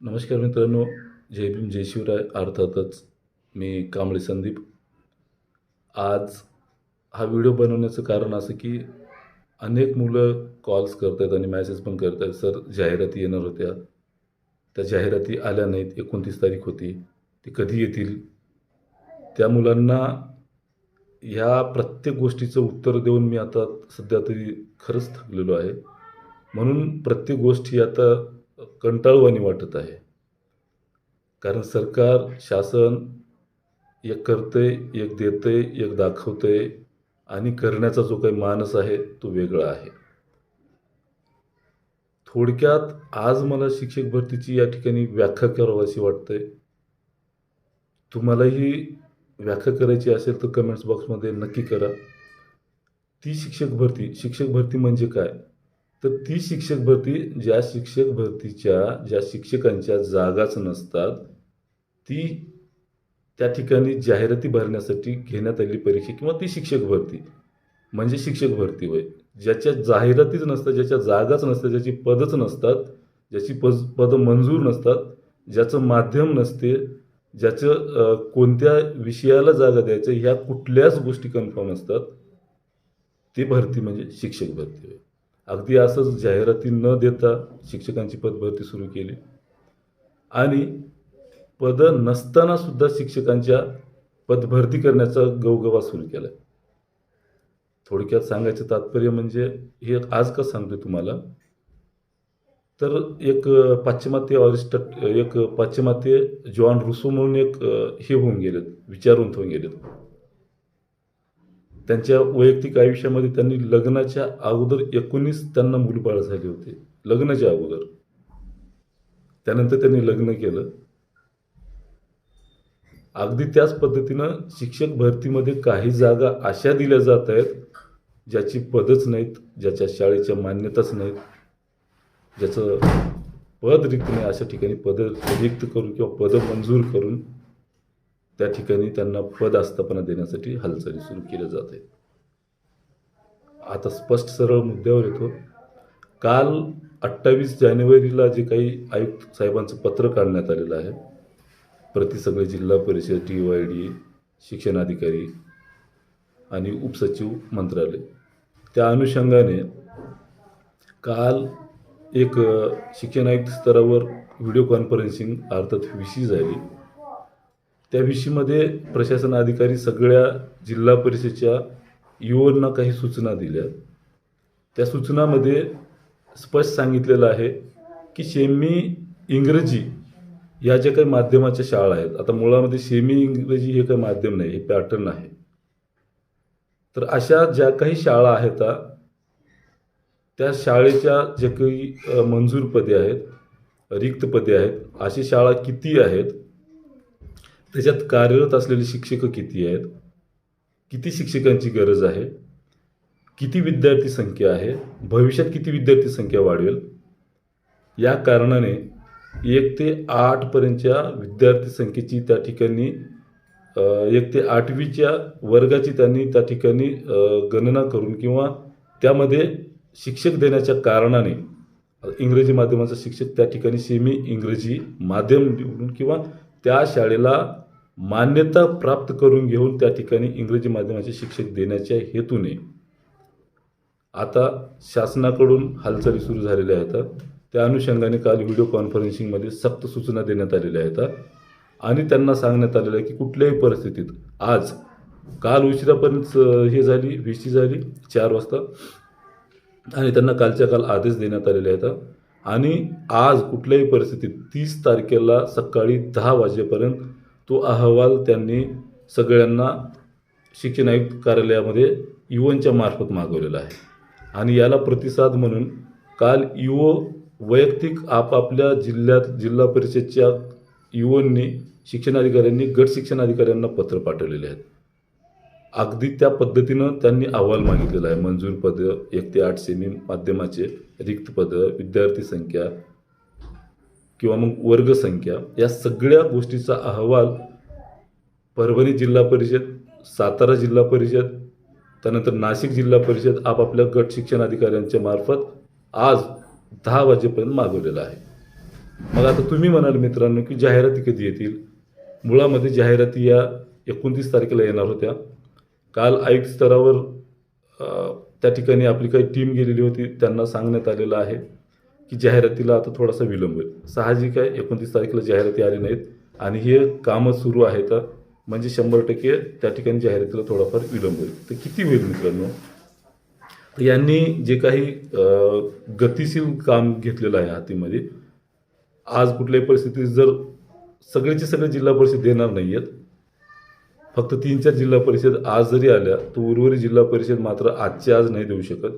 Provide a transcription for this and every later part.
नमस्कार मित्रांनो जय भीम जय शिवराय. अर्थातच मी कांबळे संदीप. आज हा व्हिडिओ बनवण्याचं कारण असं की अनेक मुलं कॉल्स करत आहेत आणि मॅसेज पण करत आहेत सर जाहिराती येणार होत्या. त्या जाहिराती आल्या नाहीत. एकोणतीस तारीख होती. ती कधी येतील? त्या मुलांना ह्या प्रत्येक गोष्टीचं उत्तर देऊन मी आता सध्या तरी खरंच थकलेलो आहे. म्हणून प्रत्येक गोष्ट ही आता कंटाळवाणी वाटत आहे. कारण सरकार शासन एक करतंय एक देते एक दाखवतंय आणि करण्याचा जो काही मानस आहे तो वेगळा आहे. थोडक्यात आज मला शिक्षक भरतीची या ठिकाणी व्याख्या करावीशी वाटतंय तुम्हालाही व्याख्या करायची असेल तर कमेंट्स बॉक्समध्ये नक्की करा. ती शिक्षक भरती शिक्षक भरती म्हणजे काय? तर ती शिक्षक भरती ज्या शिक्षक भरतीच्या ज्या शिक्षकांच्या जागाच नसतात ती त्या ठिकाणी जाहिराती भरण्यासाठी घेण्यात आलेली परीक्षा किंवा ती शिक्षक भरती. म्हणजे शिक्षक भरती होय. ज्याच्या जाहिरातीच नसतात ज्याच्या जागाच नसतात ज्याची पदच नसतात ज्याची पद पदं मंजूर नसतात ज्याचं माध्यम नसते ज्याचं कोणत्या विषयाला जागा द्यायचं ह्या कुठल्याच गोष्टी कन्फर्म असतात ती भरती म्हणजे शिक्षक भरती होय. अगदी असंच जाहिराती न देता शिक्षकांची पदभरती सुरू केली. आणि पदं नसतानासुद्धा शिक्षकांच्या पदभरती करण्याचा गवगवा सुरू केला. थोडक्यात सांगायचं तात्पर्य म्हणजे हे आज का सांगतो तुम्हाला? तर एक पाश्चिमात्य ऑरिस्ट एक पाश्चिमात्य जॉन रुसो म्हणून एक हे होऊन गेलेत विचारून होऊन गेलेत. त्यांच्या वैयक्तिक आयुष्यामध्ये त्यांनी लग्नाच्या अगोदर एकोणीस त्यांना मुलबाळ झाले होते. लग्नाच्या अगोदर. त्यानंतर त्यांनी लग्न केलं. अगदी त्याच पद्धतीनं शिक्षक भरतीमध्ये काही जागा अशा दिल्या जात आहेत ज्याची पदच नाहीत ज्याच्या शाळेच्या मान्यताच नाहीत. ज्याचं पद रिक्त नाही अशा ठिकाणी पद रिक्त करून किंवा पदं मंजूर करून त्या ठिकाणी त्यांना पद आस्थापना देण्यासाठी हालचाली सुरू केल्या जात आहेत. आता स्पष्ट सरळ मुद्द्यावर येतो. काल अठ्ठावीस जानेवारीला जे काही आयुक्त साहेबांचं पत्र काढण्यात आलेलं आहे प्रति सगळे जिल्हा परिषद टी वाय डी शिक्षणाधिकारी आणि उपसचिव मंत्रालय त्या अनुषंगाने काल एक शिक्षण आयुक्त स्तरावर व्हिडिओ कॉन्फरन्सिंग अर्थात विशी झाली. त्या विषयीमध्ये प्रशासन अधिकारी सगळ्या जिल्हा परिषदेच्या युओंना काही सूचना दिल्या. त्या सूचनामध्ये स्पष्ट सांगितलेलं आहे की सेमी इंग्रजी या ज्या काही माध्यमाच्या शाळा आहेत आता मुळामध्ये सेमी इंग्रजी हे काही माध्यम नाही हे पॅटर्न आहे. तर अशा ज्या काही शाळा आहेत त्या शाळेच्या जे काही मंजूर पदे आहेत रिक्त पदे आहेत अशी शाळा किती आहेत त्याच्यात कार्यरत असलेले शिक्षक किती आहेत? किती शिक्षकांची गरज आहे? किती विद्यार्थी संख्या आहे? भविष्यात किती विद्यार्थी संख्या वाढवेल या कारणाने एक ते आठपर्यंतच्या विद्यार्थी संख्येची त्या ठिकाणी एक ते आठवीच्या वर्गाची त्यांनी त्या ठिकाणी गणना करून किंवा त्यामध्ये शिक्षक देण्याच्या कारणाने इंग्रजी माध्यमाचा शिक्षक त्या ठिकाणी सेमी इंग्रजी माध्यम निवडून किंवा त्या शाळेला मान्यता प्राप्त करून घेऊन त्या ठिकाणी इंग्रजी माध्यमाचे शिक्षक देण्याच्या हेतूने आता शासनाकडून हालचाली सुरू झालेल्या आहेत. त्या अनुषंगाने काल व्हिडिओ कॉन्फरन्सिंगमध्ये सक्त सूचना देण्यात आलेल्या आहेत. आणि त्यांना सांगण्यात आलेलं आहे की कुठल्याही परिस्थितीत आज काल उशिरापर्यंत हे झाली वीसची झाली चार वाजता. आणि त्यांना कालच्या काल आदेश देण्यात आलेले आहेत. आणि आज कुठल्याही परिस्थितीत तीस तारखेला सकाळी दहा वाजेपर्यंत तो अहवाल त्यांनी सगळ्यांना शिक्षण आयुक्त कार्यालयामध्ये युवनच्या मार्फत मागवलेला आहे. आणि याला प्रतिसाद म्हणून काल युओ वैयक्तिक आपापल्या जिल्ह्यात जिल्हा परिषदच्या युवननी शिक्षणाधिकाऱ्यांनी गट शिक्षणाधिकाऱ्यांना पत्र पाठवलेले आहेत. अगदी त्या पद्धतीनं त्यांनी अहवाल मागितलेला आहे. मंजूर पद एक ते आठ सेमी माध्यमाचे रिक्त पद विद्यार्थी संख्या किंवा मग वर्गसंख्या या सगळ्या गोष्टीचा अहवाल परभणी जिल्हा परिषद सातारा जिल्हा परिषद त्यानंतर नाशिक जिल्हा परिषद आपापल्या गट शिक्षण अधिकाऱ्यांच्या मार्फत आज दहा वाजेपर्यंत मागवलेला आहे. मग आता तुम्ही म्हणाल मित्रांनो की जाहिराती कधी येतील? मुळामध्ये जाहिराती या एकोणतीस तारखेला येणार होत्या. काल आयुक्त स्तरावर त्या ठिकाणी आपली काही टीम गेलेली होती त्यांना सांगण्यात आलेलं आहे. की जाहिरातीला आता थोडासा विलंब होईल. साहजिक आहे एकोणतीस तारखेला जाहिराती आली नाहीत आणि हे कामं सुरू आहेत म्हणजे शंभर टक्के त्या ठिकाणी जाहिरातीला थोडाफार विलंब होईल. तर किती होईल मित्रांनो? तर यांनी जे काही गतिशील काम घेतलेलं आहे हातीमध्ये आज कुठल्याही परिस्थितीत जर सगळेचे सगळे जिल्हा परिषद देणार नाही आहेत फक्त तीन चार जिल्हा परिषद आज जरी आल्या तर उर्वरित जिल्हा परिषद मात्र आजच्या आज नाही देऊ शकत.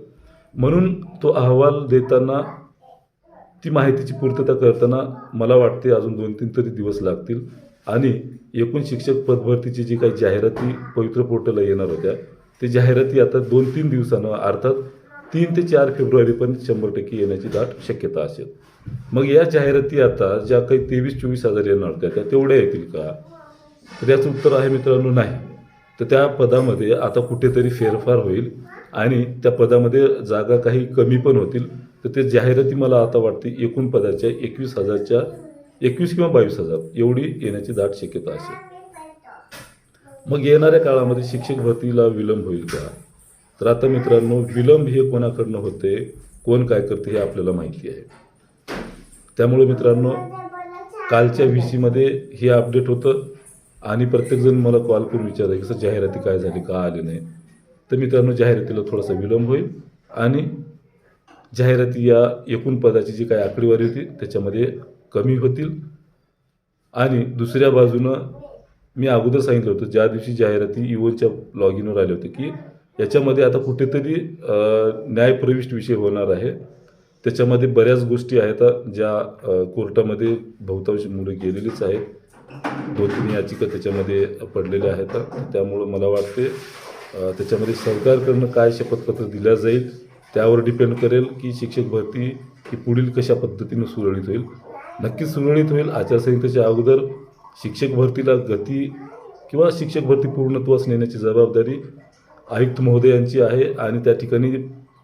म्हणून तो अहवाल देताना ती माहितीची पूर्तता करताना मला वाटते अजून दोन तीन तरी दिवस लागतील. आणि एकूण शिक्षक पदभरतीची जी काही जाहिराती पवित्र पोर्टलला येणार होत्या ते जाहिराती आता दोन तीन दिवसानं अर्थात तीन ते चार फेब्रुवारीपर्यंत शंभर टक्के येण्याची दाट शक्यता असेल. मग या जाहिराती आता ज्या काही तेवीस चोवीस हजार येणार होत्या त्या तेवढ्या येतील का? तर याचं उत्तर आहे मित्रांनो नाही. तर त्या पदामध्ये आता कुठेतरी फेरफार होईल आणि त्या पदामध्ये जागा काही कमी पण होतील. तर ते जाहिराती मला आता वाटते एकूण पदाच्या एकवीस हजारच्या एकवीस किंवा बावीस हजार एवढी येण्याची दाट शक्यता असेल. मग येणाऱ्या काळामध्ये शिक्षक भरतीला विलंब होईल का? तर आता मित्रांनो विलंब हे कोणाकडनं होते? कोण काय करते हे आपल्याला माहिती आहे. त्यामुळे मित्रांनो कालच्या व्ही सीमध्ये हे अपडेट होतं आणि प्रत्येकजण मला कॉल करून विचारतं की सर जाहिराती काय झाली का आले नाही? तर मित्रांनो जाहिरातीला थोडासा विलंब होईल आणि जाहिराती या एकूण पदाची जी काही आकडेवारी होती त्याच्यामध्ये कमी होतील. आणि दुसऱ्या बाजूनं मी अगोदर सांगितलं होतं ज्या दिवशी जाहिराती e इओच्या लॉग इनवर आले होते की याच्यामध्ये आता कुठेतरी न्यायप्रविष्ट विषय होणार आहे. त्याच्यामध्ये बऱ्याच गोष्टी आहेत ज्या कोर्टामध्ये बहुतांश मुलं गेलेलीच आहेत. दोन तीन याचिका त्याच्यामध्ये पडलेल्या आहेत. त्यामुळं मला वाटते त्याच्यामध्ये सरकारकडनं काय शपथपत्र दिल्या जाईल त्यावर डिपेंड करेल की शिक्षक भरती ही पुढील कशा पद्धतीने सुरळीत होईल. नक्कीच सुरळीत होईल. आचारसंहितेच्या अगोदर शिक्षक भरतीला गती किंवा शिक्षक भरती पूर्णत्वास नेण्याची जबाबदारी आयुक्त महोदयांची आहे आणि त्या ठिकाणी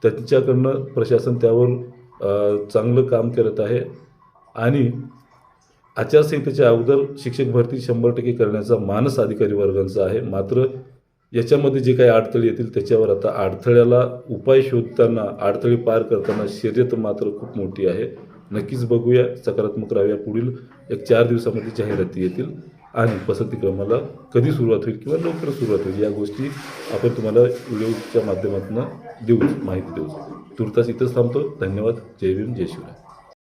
त्यांच्याकडनं प्रशासन त्यावर चांगलं काम करत आहे. आणि आचारसंहितेच्या अगोदर शिक्षक भरती शंभर टक्के करण्याचा मानस अधिकारी वर्गांचा आहे. मात्र याच्यामध्ये जे काही अडथळे येतील त्याच्यावर आता अडथळ्याला उपाय शोधताना अडथळे पार करताना शर्यत मात्र खूप मोठी आहे. नक्कीच बघूया सकारात्मक राहूया पुढील एक चार दिवसामध्ये जाहिराती येतील आणि पसंतीक्रमाला कधी सुरुवात होईल किंवा लवकर सुरुवात होईल या गोष्टी आपण तुम्हाला व्हिडिओच्या माध्यमातून देऊ माहिती देऊ तुर्तास इथंच थांबतो. धन्यवाद. जय भीम जय शिवराय.